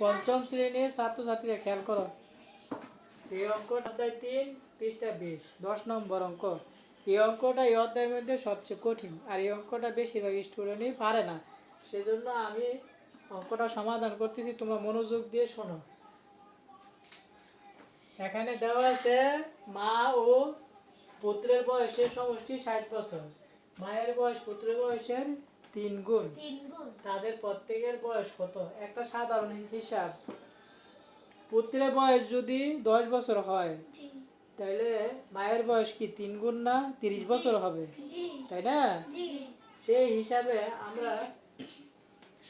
পঞ্চম শ্রেণির ছাত্রছাত্রীরা খেয়াল করো। এই অঙ্কটা অধ্যায় তিন পৃষ্ঠা বিশ, দশ নম্বর অঙ্ক। এই অঙ্কটা এই অধ্যায়ের মধ্যে সবচেয়ে কঠিন, আর এই অঙ্কটা বেশিরভাগ স্টুডেন্টই পারে না। সেজন্য আমি অঙ্কটা সমাধান করতেছি, তোমরা মনোযোগ দিয়ে শোনো। এখানে দেওয়া আছে, মা ও পুত্রের বয়সের সমষ্টি ষাট বছর। মায়ের বয়স পুত্রের বয়সের তিন গুণ। তাদের প্রত্যেকের বয়স কত? একটা সাধারণ হিসাব। পুত্রের বয়স যদি দশ বছর হয় মায়ের বয়স কি তিন গুণ না তিরিশ বছর হবে? তাই না? সেই হিসাবে আমরা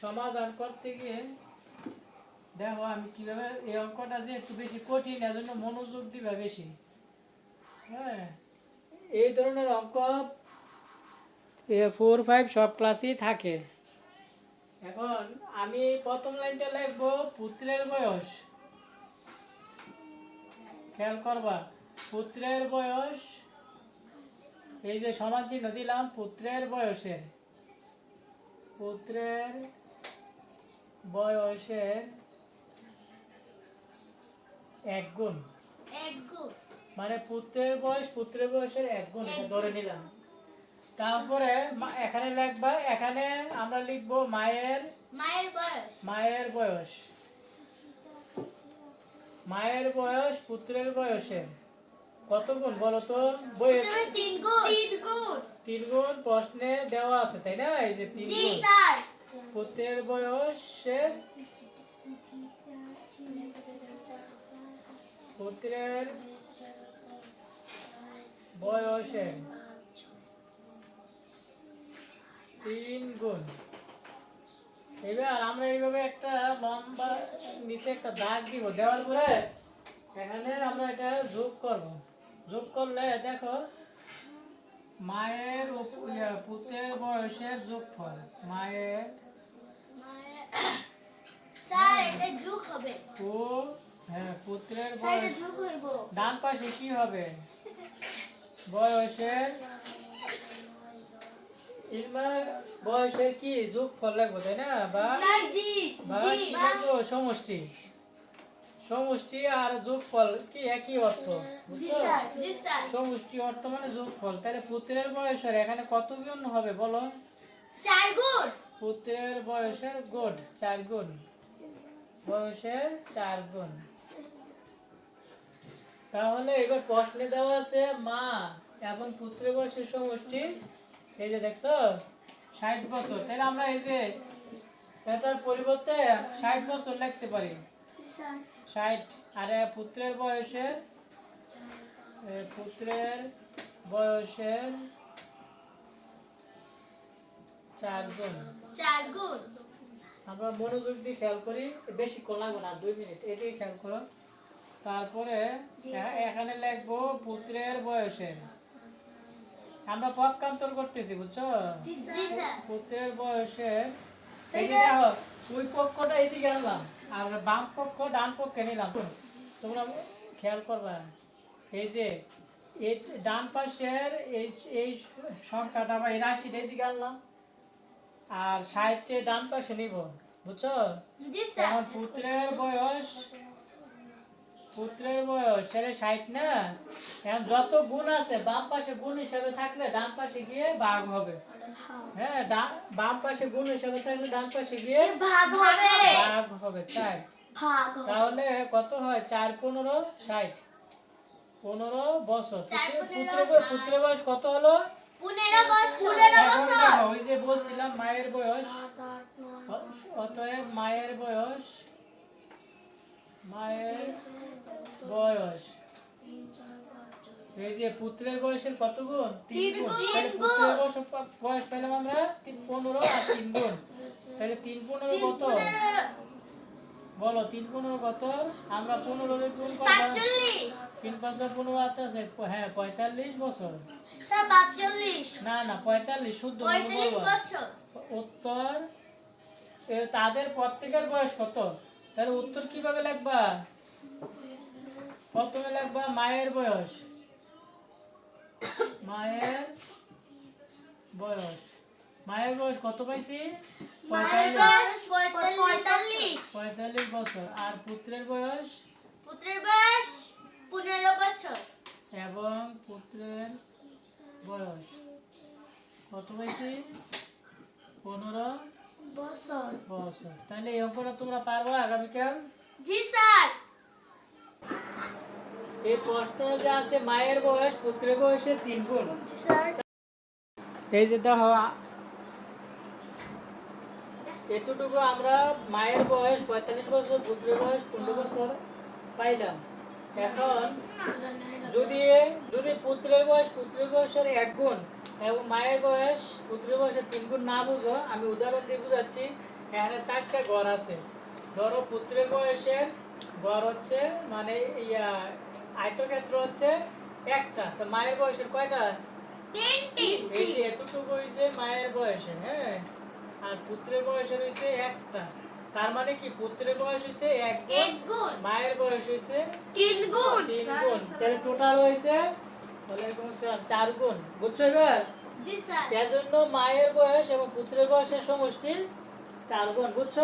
সমাধান করতে গিয়ে দেখো আমি কীভাবে এই অঙ্কটা যে একটু বেশি কঠিন এজন্য মনোযোগ দিবা বেশি। হ্যাঁ? এই ধরনের অঙ্ক ফোর ফাইভ সব ক্লাসেই থাকে। এখন আমি প্রথম লাইনটা লিখব পুত্রের বয়স। খেয়াল করবা পুত্রের বয়স এই যে সমান চিহ্ন দিলাম পুত্রের বয়সের। পুত্রের বয়সের এক গুণ। এক গুণ। মানে পুত্রের বয়স পুত্রের বয়সের এক গুণ ধরে নিলাম। তারপরে এখানে লিখবা এখানে আমরা লিখব মায়ের মায়ের বয়স। মায়ের বয়স। মায়ের বয়স পুত্রের বয়সে। কত গুণ বলো তো? বইয়ে তিন গুণ। তিন গুণ। তিন গুণ প্রশ্নে দেওয়া আছে তাই না? এই যে তিন জি গুণ। স্যার। পুত্রের বয়সের পুত্রের বয়সের তিন গুণ এবার আমরা এইভাবে একটা লম্বা নিচে একটা দাগ দিব। দেওয়ার পরে এখানে আমরা এটা যোগ করব। যোগ করলে দেখো মায়ের পুত্রের বয়সের যোগফল। মায়ের ও হ্যাঁ পুত্রের বয়স। ডান পাশে কি হবে? বয়সের ইলমা বয়সের কি? যোগ ফল লাগবে তাই না? বা সমষ্টি। সমষ্টি আর কি একই অর্থ? সমষ্টি অর্থ মানে তাহলে পুত্রের বয়সের এখানে কত গুণ হবে বলো? চার গুণ। পুত্রের বয়সের চার গুণ। বয়সের চার গুণ। তাহলে এবার প্রশ্নে দেওয়া আছে মা এবং পুত্রের বয়সের সমষ্টি। এই যে দেখছ? ষাট বছর। তাহলে আমরা এই যে এটার পরিবর্তে ষাট বছর লিখতে পারি। ষাট। আর পুত্রের বয়সের পুত্রের বয়সের চার গুণ। চার গুণ। আমরা মনোযোগ দিয়ে খেয়াল করি বেশিক্ষণ লাগবে না দুই মিনিট। এদিকে খেয়াল করো। তারপরে এখানে লিখব পুত্রের বয়সের আমরা পক্ষান্তর করতেছি বুঝছ? পুত্রের দেখো ওই পক্ষটা এইদিকে আনলাম আর বাম পক্ষ ডান পক্ষে নিলাম। তোমরা খেয়াল করবা এই যে এই ডান পাশের এই এই সংখ্যাটা বা এই রাশিটা এইদিকে আনলাম আর সাহিত্যে ডান পাশে নিব বুঝছ? এখন পুত্রের বয়স পুত্রের বয়স সেটা ষাট না? এখন যত গুণ আছে বাম পাশে গুণ হিসাবে থাকলে ডান পাশে গিয়ে ভাগ হবে। হ্যাঁ বাম পাশে গুণ হিসাবে থাকলে ডান পাশে গিয়ে ভাগ হবে। ভাগ হবে চার। তাহলে কত হয়? চার পনেরো ষাট। পনেরো বছর। পুত্র পুত্রের- বয়স- কত হলো? ওই যে বলছিলাম মায়ের বয়স। অতএব মায়ের বয়স মায়ের বয়স। এই যে পুত্রের বয়সের কত গুণ? তিন গুণ। তাহলে পুত্রের বয়স বয়স পেলাম আমরা তিন পনেরো আর তিন গুণ। তাহলে তিন পনেরো কত? বলো তিন পনেরো কত? আমরা পনেরো গুণ পাঁচচল্লিশ তিন পাঁচশো পনেরো হাতে আছে। হ্যাঁ পঁয়তাল্লিশ বছর। না না পঁয়তাল্লিশ শুদ্ধ উত্তর তাদের প্রত্যেকের বয়স কত? তাহলে উত্তর কীভাবে লিখবা প্রথমে লিখবা মায়ের বয়স। মায়ের বয়স। মায়ের বয়স কত পাইছি? পঁয়তাল্লিশ। বছর। আর পুত্রের বয়স? পুত্রের বয়স পনেরো বছর। এবং পুত্রের বয়স কত বেশি পনেরো। বছর। বছর। তাহলে এই অঙ্কটা তোমরা পারব আগামীকাল? জি স্যার। এই প্রশ্ন যে আছে মায়ের বয়স পুত্রের বয়সের তিন গুণ। জি স্যার। এই যে দেখো এতটুকু আমরা মায়ের বয়স পঁয়তাল্লিশ বছর পুত্রের বয়স পনেরো বছর পাইলাম। এখন যদি যদি পুত্রের বয়স পুত্রের বয়সের এক গুণ এবং মায়ের বয়স পুত্রের বয়সের তিন গুণ না বুঝো আমি উদাহরণ দিয়ে বুঝাচ্ছি। এখানে চারটা গড় আছে। ধরো পুত্রের বয়সের গড় হচ্ছে মানে ইয়া আয়তক্ষেত্র হচ্ছে একটা। তো মায়ের বয়সের কয়টা? এই যে এতটুকু হয়েছে মায়ের বয়সে হ্যাঁ? আর পুত্রের বয়সে হয়েছে একটা। তার মানে কি? পুত্রের বয়স হয়েছে এক গুণ। মায়ের বয়স হয়েছে তিন গুণ। তিন গুণ। তাহলে টোটাল হয়েছে ওয়ালাইকুম আসসালাম চার গুণ। বুঝছ এবার? জি স্যার। মায়ের বয়স এবং পুত্রের বয়সের সমষ্টি চার গুণ বুঝছ?